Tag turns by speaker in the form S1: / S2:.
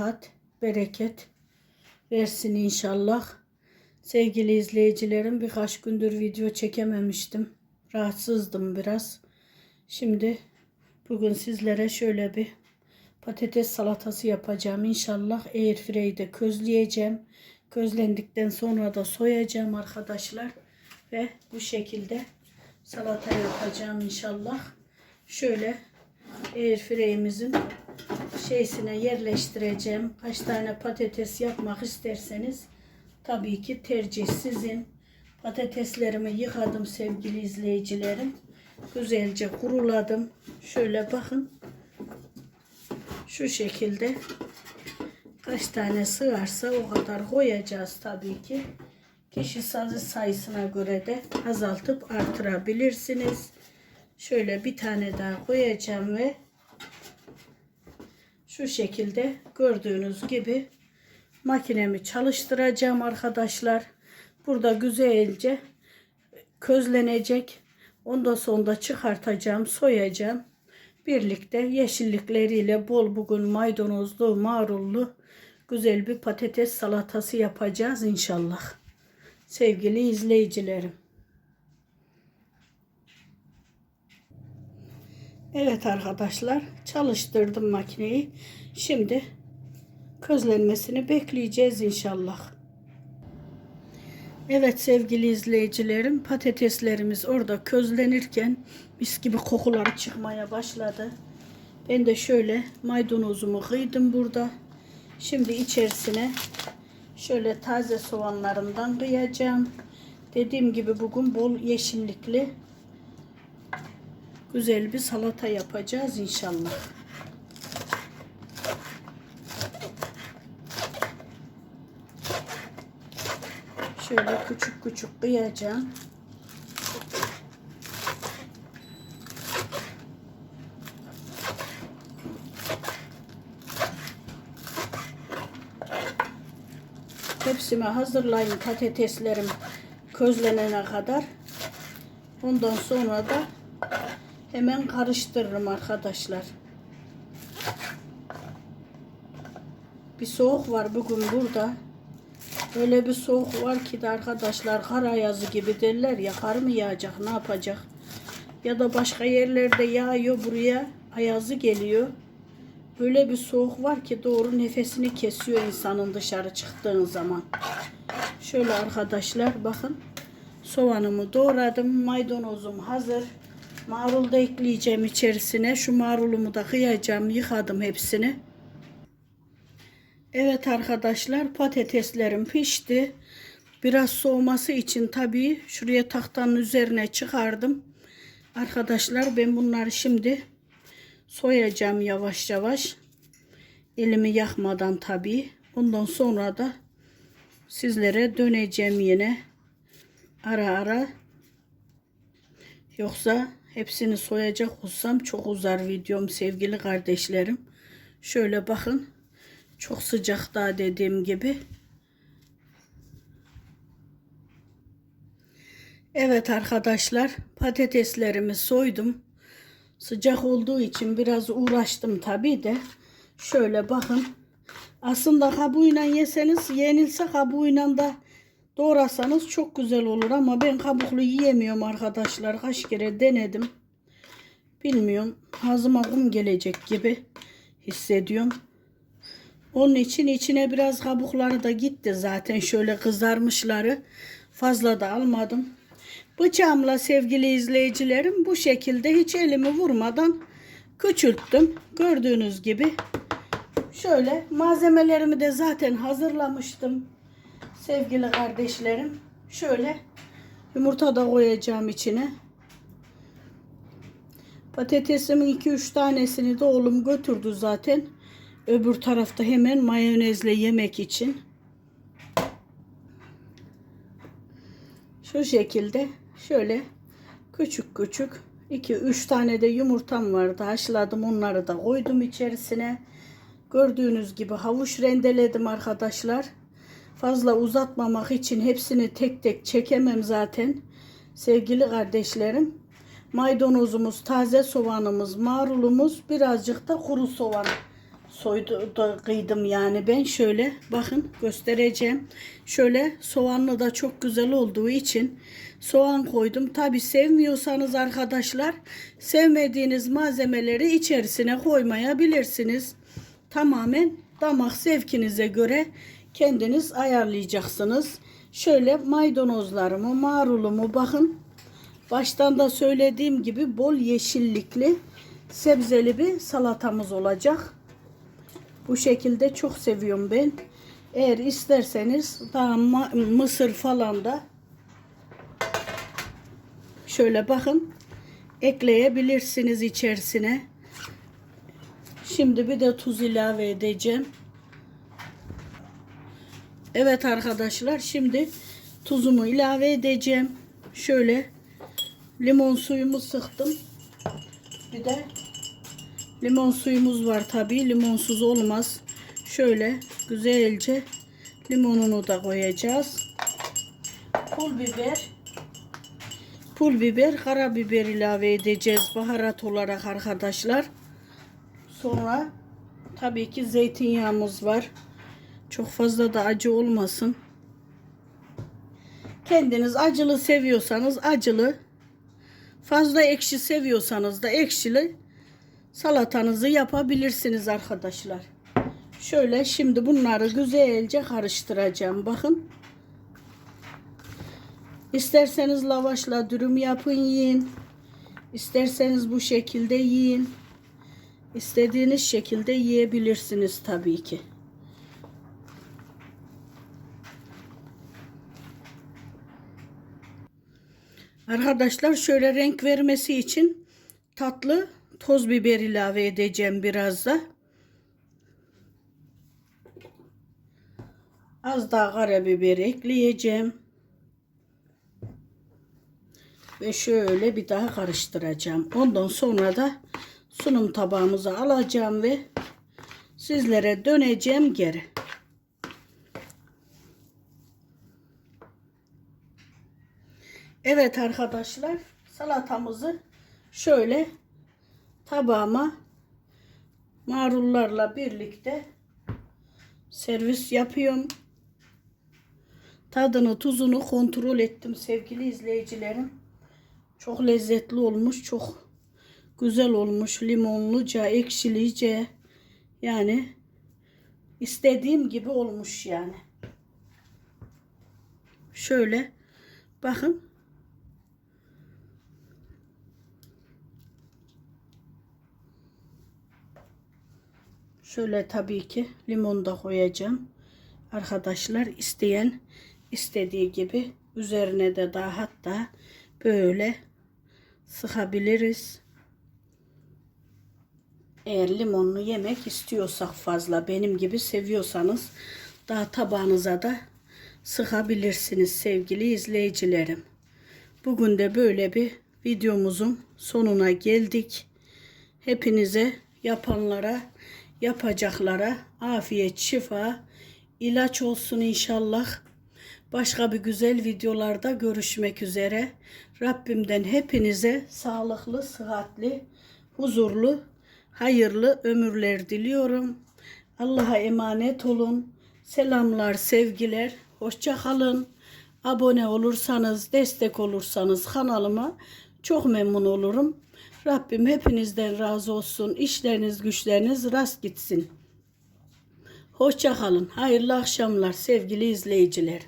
S1: sıhhat, bereket versin inşallah. Sevgili izleyicilerim birkaç gündür video çekememiştim. Rahatsızdım biraz. Şimdi bugün sizlere şöyle bir patates salatası yapacağım. İnşallah airfryer'de közleyeceğim. Közlendikten sonra da soyacağım arkadaşlar. Ve bu şekilde salata yapacağım inşallah. Şöyle airfryer'imizin şeysine yerleştireceğim. Kaç tane patates yapmak isterseniz tabii ki tercih sizin. Patateslerimi yıkadım sevgili izleyicilerim. Güzelce kuruladım. Şöyle bakın. Şu şekilde kaç tane sığarsa o kadar koyacağız tabii ki. Kişi sazı sayısına göre de azaltıp artırabilirsiniz. Şöyle bir tane daha koyacağım ve şu şekilde gördüğünüz gibi makinemi çalıştıracağım arkadaşlar. Burada güzelce közlenecek. Ondan sonra çıkartacağım, soyacağım. Birlikte yeşillikleriyle bol bugün maydanozlu, marullu güzel bir patates salatası yapacağız inşallah. Sevgili izleyicilerim. Evet arkadaşlar çalıştırdım makineyi. Şimdi közlenmesini bekleyeceğiz inşallah. Evet sevgili izleyicilerim patateslerimiz orada közlenirken mis gibi kokuları çıkmaya başladı. Ben de şöyle maydanozumu kıydım burada. Şimdi içerisine şöyle taze soğanlarından kıyacağım. Dediğim gibi bugün bol yeşillikli güzel bir salata yapacağız inşallah. Şöyle küçük küçük kıyacağım. Hepsimi hazırlayın patateslerim közlenene kadar. Ondan sonra da hemen karıştırırım arkadaşlar. Bir soğuk var bugün burada. Öyle bir soğuk var ki de arkadaşlar kar ayazı gibi derler ya kar mı yağacak ne yapacak? Ya da başka yerlerde yağıyor buraya ayazı geliyor. Böyle bir soğuk var ki doğru nefesini kesiyor insanın dışarı çıktığın zaman. Şöyle arkadaşlar bakın soğanımı doğradım maydanozum hazır. Marul da ekleyeceğim içerisine. Şu marulumu da kıyacağım yıkadım hepsini. Evet arkadaşlar patateslerim pişti. Biraz soğuması için tabii şuraya tahtanın üzerine çıkardım. Arkadaşlar ben bunları şimdi soyacağım yavaş yavaş. Elimi yakmadan tabii. Ondan sonra da sizlere döneceğim yine. Ara ara. Yoksa hepsini soyacak olsam çok uzar videom sevgili kardeşlerim. Şöyle bakın. Çok sıcak daha dediğim gibi. Evet arkadaşlar patateslerimi soydum. Sıcak olduğu için biraz uğraştım tabi de. Şöyle bakın. Aslında kabuğuyla yeseniz yenilse kabuğuyla da doğrasanız çok güzel olur ama ben kabuklu yiyemiyorum arkadaşlar. Kaç kere denedim. Bilmiyorum. Ağzıma kum gelecek gibi hissediyorum. Onun için içine biraz kabukları da gitti zaten. Şöyle kızarmışları fazla da almadım. Bıçağımla sevgili izleyicilerim bu şekilde hiç elimi vurmadan küçülttüm. Gördüğünüz gibi şöyle malzemelerimi de zaten hazırlamıştım. Sevgili kardeşlerim şöyle yumurta da koyacağım içine. Patatesimin 2-3 tanesini de oğlum götürdü zaten. Öbür tarafta hemen mayonezle yemek için. Şu şekilde şöyle küçük küçük 2-3 tane de yumurtam vardı. Haşladım onları da koydum içerisine. Gördüğünüz gibi havuç rendeledim arkadaşlar. Fazla uzatmamak için hepsini tek tek çekemem zaten. Sevgili kardeşlerim. Maydanozumuz, taze soğanımız, marulumuz, birazcık da kuru soğan soydu da kıydım yani ben şöyle bakın göstereceğim. Şöyle soğanlı da çok güzel olduğu için soğan koydum. Tabi sevmiyorsanız arkadaşlar sevmediğiniz malzemeleri içerisine koymayabilirsiniz. Tamamen damak zevkinize göre kendiniz ayarlayacaksınız. Şöyle maydanozlarımı, marulumu bakın. Baştan da söylediğim gibi bol yeşillikli sebzeli bir salatamız olacak. Bu şekilde çok seviyorum ben. Eğer isterseniz daha mısır falan da şöyle bakın ekleyebilirsiniz içerisine. Şimdi bir de tuz ilave edeceğim. Evet arkadaşlar şimdi tuzumu ilave edeceğim. Şöyle limon suyumu sıktım. Bir de limon suyumuz var tabi limonsuz olmaz. Şöyle güzelce limonunu da koyacağız. Pul biber pul biber, karabiber ilave edeceğiz baharat olarak arkadaşlar. Sonra tabii ki zeytinyağımız var. Çok fazla da acı olmasın. Kendiniz acılı seviyorsanız acılı, fazla ekşi seviyorsanız da ekşili salatanızı yapabilirsiniz arkadaşlar. Şöyle şimdi bunları güzelce karıştıracağım. Bakın. İsterseniz lavaşla dürüm yapın yiyin. İsterseniz bu şekilde yiyin. İstediğiniz şekilde yiyebilirsiniz tabii ki. Arkadaşlar şöyle renk vermesi için tatlı toz biber ilave edeceğim biraz da. Az daha karabiber ekleyeceğim. Ve şöyle bir daha karıştıracağım. Ondan sonra da sunum tabağımıza alacağım ve sizlere döneceğim geri. Evet arkadaşlar salatamızı şöyle tabağıma marullarla birlikte servis yapıyorum. Tadını tuzunu kontrol ettim sevgili izleyicilerim. Çok lezzetli olmuş. Çok güzel olmuş. Limonluca, ekşilice. Yani istediğim gibi olmuş yani. Şöyle bakın. Şöyle tabii ki limon da koyacağım. Arkadaşlar isteyen istediği gibi üzerine de daha hatta böyle sıkabiliriz. Eğer limonlu yemek istiyorsak fazla benim gibi seviyorsanız daha tabağınıza da sıkabilirsiniz sevgili izleyicilerim. Bugün de böyle bir videomuzun sonuna geldik. Hepinize yapanlara, yapacaklara afiyet, şifa, ilaç olsun inşallah. Başka bir güzel videolarda görüşmek üzere. Rabbimden hepinize sağlıklı, sıhhatli, huzurlu, hayırlı ömürler diliyorum. Allah'a emanet olun. Selamlar, sevgiler. Hoşça kalın. Abone olursanız, destek olursanız kanalıma çok memnun olurum. Rabbim hepinizden razı olsun. İşleriniz, güçleriniz rast gitsin. Hoşça kalın. Hayırlı akşamlar sevgili izleyiciler.